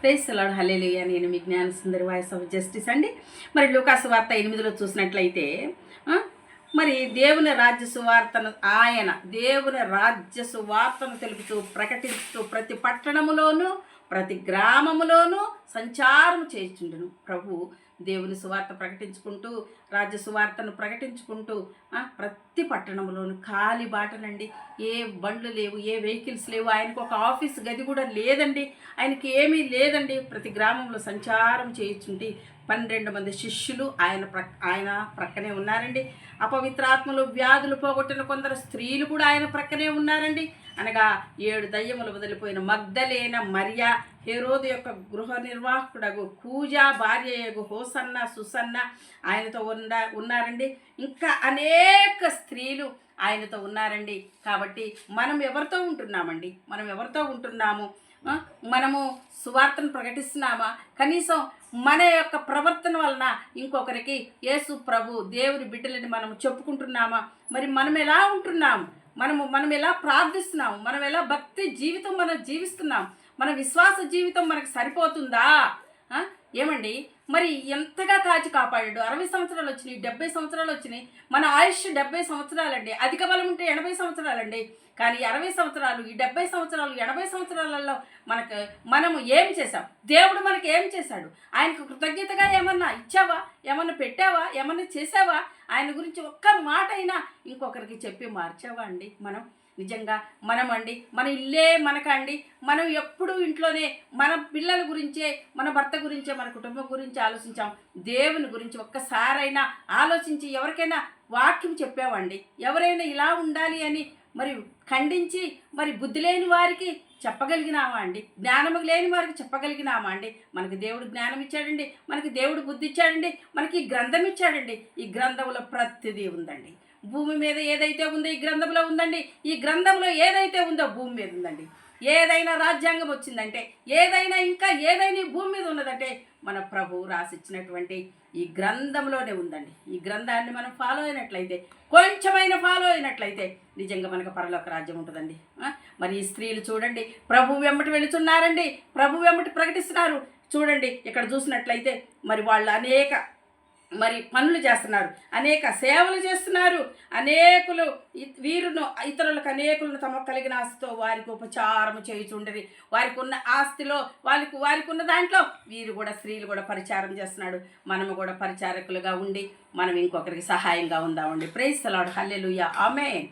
Praise అలాడు hallelujah నేను మీ జ్ఞాన సుందరి voice of justice అండి. మరి లూకాసు వార్త ఎనిమిదిలో చూసినట్లయితే మరి దేవుని రాజ్య సువార్తను ఆయన దేవుని రాజ్య సువార్తను తెలుపుతూ ప్రకటిస్తూ ప్రతి పట్టణములోనూ ప్రతి గ్రామములోనూ సంచారం చేస్తుండను ప్రభు దేవుని సువార్త ప్రకటించుకుంటూ రాజ్య సువార్తను ప్రకటించుకుంటూ ప్రతి పట్టణంలోను ఖాళీ బాటలండి. ఏ బండ్లు లేవు ఏ వెహికల్స్ లేవు ఆయనకు ఒక ఆఫీస్ గది కూడా లేదండి. ఆయనకి ఏమీ లేదండి. ప్రతి గ్రామంలో సంచారం చేయించుండి పన్నెండు మంది శిష్యులు ఆయన ప్ర ఆయన ప్రక్కనే ఉన్నారండి. అపవిత్రాత్మలు వ్యాధులు పోగొట్టిన కొందరు స్త్రీలు కూడా ఆయన ప్రక్కనే ఉన్నారండి. అనగా ఏడు దయ్యములు వదిలిపోయిన మగ్ధలేన మరియా హేరోదు యొక్క గృహ నిర్వాహకుడగు కూజా భార్య యగు హోసన్న సుసన్న ఆయనతో ఉన్న ఉన్నారండి. ఇంకా అనేక స్త్రీలు ఆయనతో ఉన్నారండి. కాబట్టి మనం ఎవరితో ఉంటున్నామండి? మనం ఎవరితో ఉంటున్నాము? మనము సువార్తను ప్రకటిస్తున్నామా? కనీసం మన యొక్క ప్రవర్తన వలన ఇంకొకరికి యేసు ప్రభు దేవుని బిడ్డలని మనం చెప్పుకుంటున్నామా? మరి మనం ఎలా ఉంటున్నాము మనము మనం ఎలా ప్రార్థిస్తున్నాము? మనం ఎలా భక్తి జీవితం మనం జీవిస్తున్నాం? మన విశ్వాస జీవితం మనకు సరిపోతుందా? ఏమండి? మరి ఎంతగా కాచి కాపాడాడు? అరవై సంవత్సరాలు వచ్చినాయి డెబ్బై సంవత్సరాలు వచ్చినాయి. మన ఆయుష్ డెబ్బై సంవత్సరాలండి. అధిక బలం ఉంటే ఎనభై సంవత్సరాలండి. కానీ అరవై సంవత్సరాలు ఈ డెబ్బై సంవత్సరాలు ఎనభై సంవత్సరాలలో మనకు మనము ఏం చేసాం దేవుడు మనకి ఏం చేశాడు? ఆయనకు కృతజ్ఞతగా ఏమన్నా ఇచ్చావా? ఏమన్నా పెట్టావా? ఏమన్నా చేసావా ఆయన గురించి ఒక్క మాట అయినా ఇంకొకరికి చెప్పి మార్చావా అండి మనం? నిజంగా మనమండి మన ఇల్లే మనకండి. మనం ఎప్పుడూ ఇంట్లోనే మన పిల్లల గురించే మన భర్త గురించే మన కుటుంబం గురించి ఆలోచించాం. దేవుని గురించి ఒక్కసారైనా ఆలోచించి ఎవరికైనా వాక్యం చెప్పామండి. ఎవరైనా ఇలా ఉండాలి అని మరి ఖండించి మరి బుద్ధి లేని వారికి చెప్పగలిగినామా అండి? జ్ఞానము లేని వారికి చెప్పగలిగినామా అండి? మనకి దేవుడు జ్ఞానం ఇచ్చాడండి. మనకి దేవుడు బుద్ధి ఇచ్చాడండి. మనకి ఈ గ్రంథం ఇచ్చాడండి. ఈ గ్రంథంలో ప్రతిదీ ఉందండి. భూమి మీద ఏదైతే ఉందో ఈ గ్రంథంలో ఉందండి ఈ గ్రంథంలో ఏదైతే ఉందో భూమి మీద ఉందండి. ఏదైనా రాజ్యాంగం వచ్చిందంటే ఏదైనా ఇంకా ఏదైనా భూమి మీద ఉన్నదంటే మన ప్రభు రాసిచ్చినటువంటి ఈ గ్రంథంలోనే ఉందండి. ఈ గ్రంథాన్ని మనం ఫాలో అయినట్లయితే కొంచెమైనా ఫాలో అయినట్లయితే నిజంగా మనకు పరలోక రాజ్యం ఉంటుందండి. మరి ఈ స్త్రీలు చూడండి ప్రభు వెంబటి వెళుతున్నారండి ప్రభు వెంబటి ప్రకటిస్తున్నారు. చూడండి ఇక్కడ చూసినట్లయితే మరి వాళ్ళు అనేక మరి పనులు చేస్తున్నారు. అనేక సేవలు చేస్తున్నారు. అనేకులు వీరును ఇతరులకు అనేకులను తమ కలిగిన ఆస్తితో వారికి ఉపచారం చేయుచుండరి. వారికి ఉన్న ఆస్తిలో వారికి వారికి ఉన్న దాంట్లో వీరు కూడా స్త్రీలు కూడా పరిచారం చేస్తున్నాడు. మనము కూడా పరిచారకులుగా ఉండి మనం ఇంకొకరికి సహాయంగా ఉందామండి. ప్రేస్తలాడు హల్లెలూయా. ఆమె